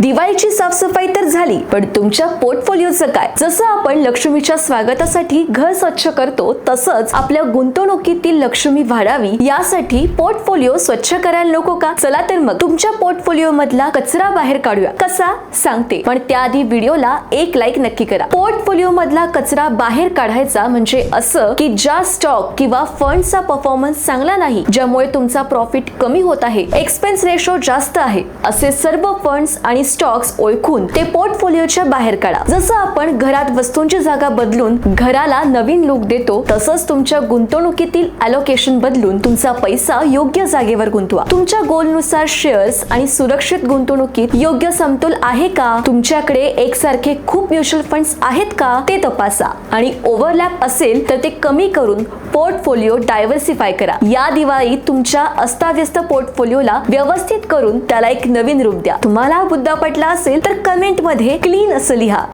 दिवाळीची साफसफाई तर झाली पण तुमच्या पोर्टफोलिओचं काय? जसं आपण लक्ष्मीच्या स्वागतासाठी घर स्वच्छ करतो तसंच आपल्या गुंतवणुकीतील लक्ष्मी वाढावी यासाठी पोर्टफोलिओ स्वच्छ करायला नको का? चला तर मग तुमच्या पोर्टफोलिओ मधला कचरा बाहेर काढूया. कसा? सांगते. पण त्याआधी व्हिडिओला एक लाईक नक्की करा. पोर्टफोलिओ मधला कचरा बाहेर काढायचा म्हणजे असं की ज्या स्टॉक किंवा फंडचा परफॉर्मन्स चांगला नाही ज्यामुळे तुमचा प्रॉफिट कमी होत आहे एक्सपेन्स रेशो जास्त आहे असे सर्व फंड्स आणि स्टॉक्स ओळखून ते पोर्टफोलिओच्या बाहेर काढा. जसं आपण घरात वस्तूंची जागा बदलून घराला नवीन लुक देतो तसंच तुमच्या गुंतवणुकीतील अलोकेशन बदलून तुमचा पैसा योग्य जागेवर गुंतवा. तुमच्या गोलनुसार शेअर्स आणि सुरक्षित गुंतवणुकीत योग्य समतोल आहे का? तुमच्याकडे एकसारखे खूप म्युच्युअल फंड्स आहेत का? ते तपासा. आणि ओव्हरलॅप असेल तर ते कमी करून पोर्टफोलिओ डायव्हर्सिफाय करा. या दिवाळीत तुमच्या अस्ताव्यस्त पोर्टफोलिओला व्यवस्थित करून त्याला एक नवीन रूप द्या. तुम्हाला हा पटला असेल तर कमेंटमध्ये क्लीन असं लिहा.